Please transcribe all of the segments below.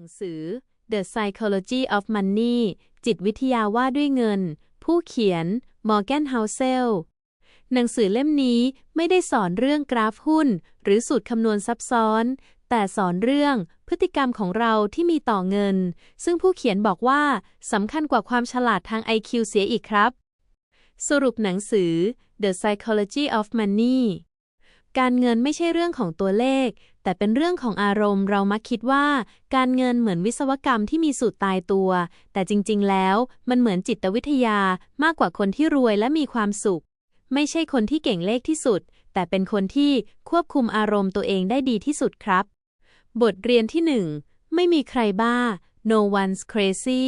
นังสือ The Psychology of Money จิตวิทยาว่าด้วยเงิน ผู้เขียน Morgan Housel หนังสือเล่มนี้ไม่ได้สอนเรื่องกราฟหุ้น หรือสูตรคำนวณซับซ้อน แต่สอนเรื่องพฤติกรรมของเราที่มีต่อเงิน ซึ่งผู้เขียนบอกว่าสำคัญกว่าความฉลาดทาง IQ เสียอีกครับ สรุปหนังสือ The Psychology of Money การเงินไม่ใช่เรื่องของตัวเลข แต่เป็นเรื่องของอารมณ์เรามักคิดว่า การเงินเหมือนวิศวกรรมที่มีสูตรตายตัว แต่จริง ๆ แล้วมันเหมือนจิตวิทยามากกว่าคนที่รวยและมีความสุข ไม่ใช่คนที่เก่งเลขที่สุด แต่เป็นคนที่ควบคุมอารมณ์ตัวเองได้ดีที่สุดครับ บทเรียนที่หนึ่งไม่มีใครบ้า no one's crazy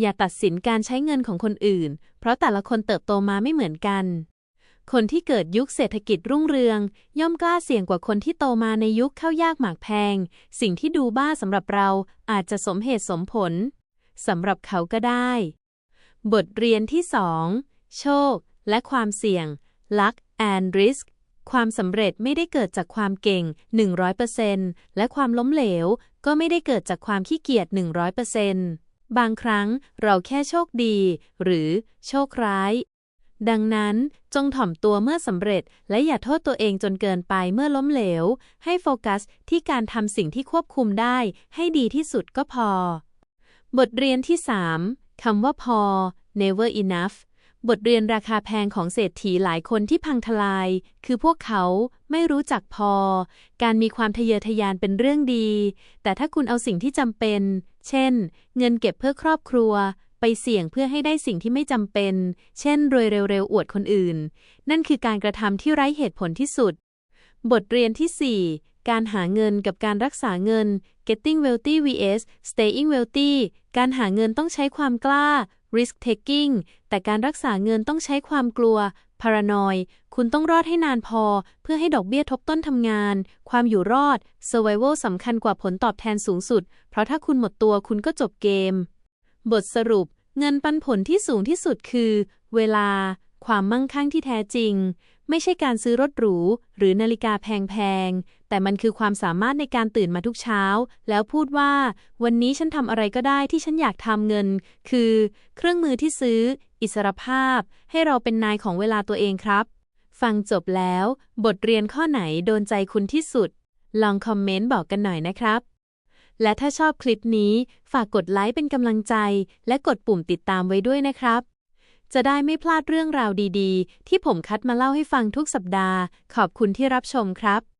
อย่าตัดสินการใช้เงินของคนอื่น เพราะแต่ละคนเติบโตมาไม่เหมือนกัน คนที่เกิดยุคเศรษฐกิจรุ่งเรือง ย่อมกล้าเสี่ยงกว่าคนที่โตมาในยุคข้าวยากหมากแพง สิ่งที่ดูบ้าสำหรับเราอาจจะสมเหตุสมผลสำหรับเขาก็ได้ บทเรียนที่สองโชค และความเสี่ยง luck and risk ความสำเร็จไม่ได้เกิดจากความเก่ง 100%และความล้มเหลว ก็ไม่ได้เกิดจากความขี้เกียจ 100%บางครั้งเราแค่โชคดี หรือโชคร้าย ดังนั้นจงถ่อมตัวเมื่อสำเร็จ และอย่าโทษตัวเองจนเกินไปเมื่อล้มเหลว ให้โฟกัสที่การทำสิ่งที่ควบคุมได้ ให้ดีที่สุดก็พอ บทเรียนที่ 3 คำว่าพอ never enough บทเรียนราคาแพงของเศรษฐีหลายคนที่พังทลาย คือพวกเขาไม่รู้จักพอ การมีความทะเยอทะยานเป็นเรื่องดี แต่ถ้าคุณเอาสิ่งที่จำเป็น เช่น เงินเก็บเพื่อครอบครัว ไปเสี่ยงเพื่อให้ได้สิ่งที่ไม่จำเป็น เช่นรวยเร็วๆ อวดคนอื่น นั่นคือการกระทำที่ไร้เหตุผลที่สุด บทเรียนที่ 4 การหาเงินกับการรักษาเงิน getting wealthy vs staying wealthy การหาเงินต้องใช้ความกล้า risk taking แต่การรักษาเงินต้องใช้ความกลัว paranoid คุณต้องรอดให้นานพอ เพื่อให้ดอกเบี้ยทบต้นทำงาน ความอยู่รอด survival สำคัญกว่าผลตอบแทนสูงสุด เพราะถ้าคุณหมดตัวคุณก็จบเกม บทสรุป เงินปันผลที่สูงที่สุดคือ เวลา ความมั่งคั่งที่แท้จริง ไม่ใช่การซื้อรถหรู หรือนาฬิกาแพงๆ แต่มันคือความสามารถในการตื่นมาทุกเช้า แล้วพูดว่า วันนี้ฉันทำอะไรก็ได้ที่ฉันอยากทำเงิน คือ เครื่องมือที่ซื้อ อิสรภาพ ให้เราเป็นนายของเวลาตัวเองครับ ฟังจบแล้ว บทเรียนข้อไหนโดนใจคุณที่สุด ลองคอมเมนต์บอกกันหน่อยนะครับ และถ้าชอบคลิปนี้ฝากกดไลค์เป็นกำลังใจ และกดปุ่มติดตามไว้ด้วยนะครับ จะได้ไม่พลาดเรื่องราวดีๆ ที่ผมคัดมาเล่าให้ฟังทุกสัปดาห์ ขอบคุณที่รับชมครับ